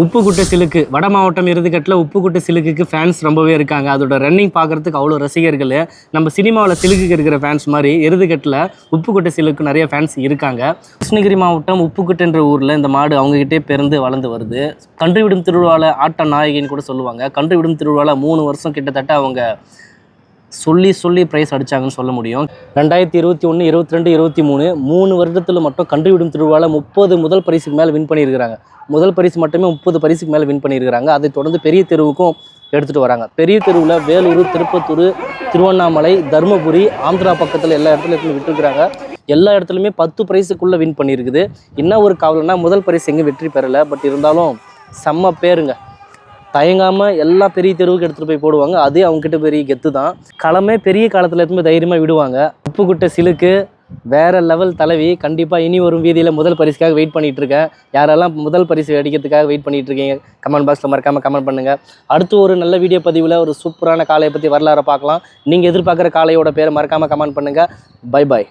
உப்புக்குட்டை சிலுக்கு. வட மாவட்டம் இறுதிக்கட்டில் உப்புக்குட்டை சிலுக்குக்கு ஃபேன்ஸ் ரொம்பவே இருக்காங்க. அதோட ரன்னிங் பார்க்குறதுக்கு அவ்வளோ ரசிகர்கள் நம்ம சினிமாவில் சிலுக்குக்கு இருக்கிற ஃபேன்ஸ் மாதிரி இறுதிக்கட்டில் உப்புக்குட்டை சிலுக்கு நிறைய ஃபேன்ஸ் இருக்காங்க. கிருஷ்ணகிரி மாவட்டம் உப்புக்குட்டைன்ற ஊரில் இந்த மாடு அவங்ககிட்டே பிறந்து வளர்ந்து வருது. கன்று விடும் திருவிழாவில் ஆட்ட நாயகின்னு கூட சொல்லுவாங்க. கன்று விடும் திருவிழாவில் மூணு வருஷம் கிட்டத்தட்ட அவங்க சொல்லி சொல்லி ப்ரைஸ் அடித்தாங்கன்னு சொல்ல முடியும். ரெண்டாயிரத்தி இருபத்தி ஒன்று இருபத்தி ரெண்டு இருபத்தி மூணு மூணு வருடத்தில் மட்டும் கன்று திருவிழாவில் முப்பது முதல் பரிசுக்கு மேலே வின் பண்ணியிருக்கிறாங்க. முதல் பரிசு மட்டுமே முப்பது பரிசுக்கு மேலே வின் பண்ணியிருக்கிறாங்க. அதை தொடர்ந்து பெரிய தெருவுக்கும் எடுத்துகிட்டு வராங்க. பெரிய தெருவில் வேலூர் திருப்பத்தூர் திருவண்ணாமலை தருமபுரி ஆந்திரா பக்கத்தில் எல்லா இடத்துலையும் விட்டுருக்குறாங்க. எல்லா இடத்துலையுமே பத்து ப்ரைஸுக்குள்ளே வின் பண்ணியிருக்குது. என்ன ஒரு கவலைன்னா முதல் பரிசு எங்கே வெற்றி பெறலை. பட் இருந்தாலும் செம்ம பேருங்க. தயங்காமல் எல்லா பெரிய தெருவுக்கு எடுத்துகிட்டு போய் போடுவாங்க. அதே அவங்ககிட்ட பெரிய கெத்து தான் களமே பெரிய காலத்தில் எடுத்து போய் தைரியமாக விடுவாங்க. உப்புக்குட்டை சிலுக்கு வேற லெவல் தலைவி கண்டிப்பாக இனி வரும் வீதியில் முதல் பரிசுக்காக வெயிட் பண்ணிட்டு இருக்கேன் யாரெல்லாம் முதல் பரிசு அடிக்கிறதுக்காக வெயிட் பண்ணிட்டு இருக்கீங்க கமெண்ட் பாக்ஸில் மறக்காமல் கமெண்ட் பண்ணுங்கள் அடுத்து ஒரு நல்ல வீடியோ பதிவில் ஒரு சூப்பரான காளையை பற்றி வரலாறை பார்க்கலாம். நீங்கள் எதிர்பார்க்குற காளையோட பேரை மறக்காமல் கமெண்ட் பண்ணுங்கள் பை பாய்